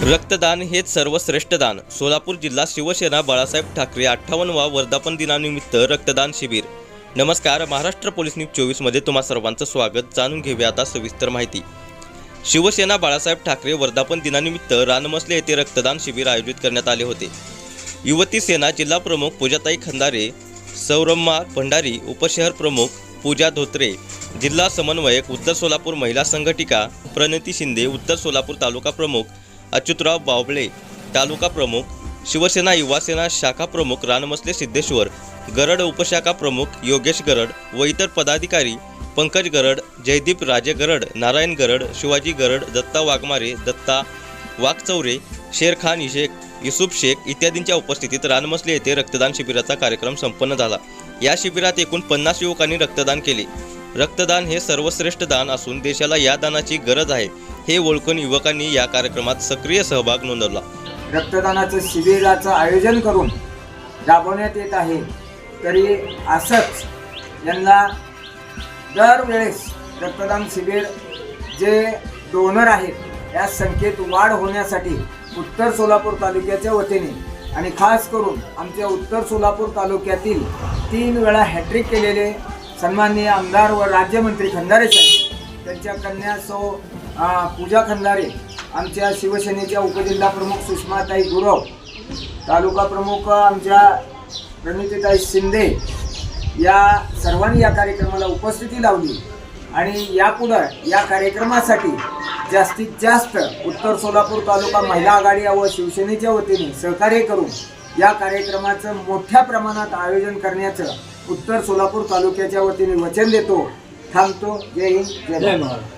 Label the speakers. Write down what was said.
Speaker 1: रक्तदान हेच सर्वश्रेष्ठ दान. सोलापूर जिल्हा शिवसेना बाळासाहेब ठाकरे अठ्ठावन्नवा वर्धापन दिनानिमित्त रक्तदान शिबिर. नमस्कार महाराष्ट्र पोलीस न्यूज चोवीसमध्ये तुम्हा सर्वांचं स्वागत. जाणून घेऊया आता सविस्तर माहिती. शिवसेना बाळासाहेब ठाकरे वर्धापन दिनानिमित्त रानमसले येथे रक्तदान शिबिर आयोजित करण्यात आले होते. युवती सेना जिल्हा प्रमुख पूजाताई खंदारे सौरम्मा भंडारी उपशहर प्रमुख पूजा धोत्रे जिल्हा समन्वयक उत्तर सोलापूर महिला संघटिका प्रणती शिंदे उत्तर सोलापूर तालुका प्रमुख अच्युतराव बावबळे तालुका प्रमुख शिवसेना युवासेना शाखा प्रमुख रानमसले सिद्धेश्वर गरड उपशाखा प्रमुख योगेश गरड व इतर पदाधिकारी पंकज गरड जयदीप राजे गरड नारायण गरड शिवाजी गरड दत्ता वाघमारे दत्ता वाघचौरे शेरखान शेख युसुफ शेख इत्यादींच्या उपस्थितीत रानमसले येथे रक्तदान शिबिराचा कार्यक्रम संपन्न झाला. या शिबिरात एकूण पन्नास युवकांनी रक्तदान केले. रक्तदान हे सर्वश्रेष्ठ दान असून देशाला या दानाची गरज आहे. हे ओळखून युवकांनी या कार्यक्रमात सक्रिय सहभाग नोंदवला.
Speaker 2: रक्तदानाचं शिबिराचं आयोजन करून राबवण्यात येत आहे. तरी असंच यांना दरवेळेस रक्तदान शिबिर जे डोनर आहेत या संख्येत वाढ होण्यासाठी उत्तर सोलापूर तालुक्याच्या वतीने आणि खास करून आमच्या उत्तर सोलापूर तालुक्यातील तीन वेळा हॅट्रिक केलेले सन्माननीय आमदार व राज्यमंत्री खंदारे साहेब त्यांच्या कन्या सौ पूजा खंदारे आमच्या शिवसेनेच्या उपजिल्हा प्रमुख सुषमाताई गुरव तालुका प्रमुख आमच्या प्रणितीताई शिंदे या सर्वांनी या कार्यक्रमाला उपस्थिती लावली. आणि यापुढं या कार्यक्रमासाठी जास्तीत जास्त उत्तर सोलापूर तालुका महिला आघाडी व शिवसेनेच्या वतीने सहकार्य करून या कार्यक्रमाचं मोठ्या प्रमाणात आयोजन करण्याचं उत्तर सोलापूर तालुक्याच्या वतीने वचन देतो. थांबतो. जय हिंद. जय महाराज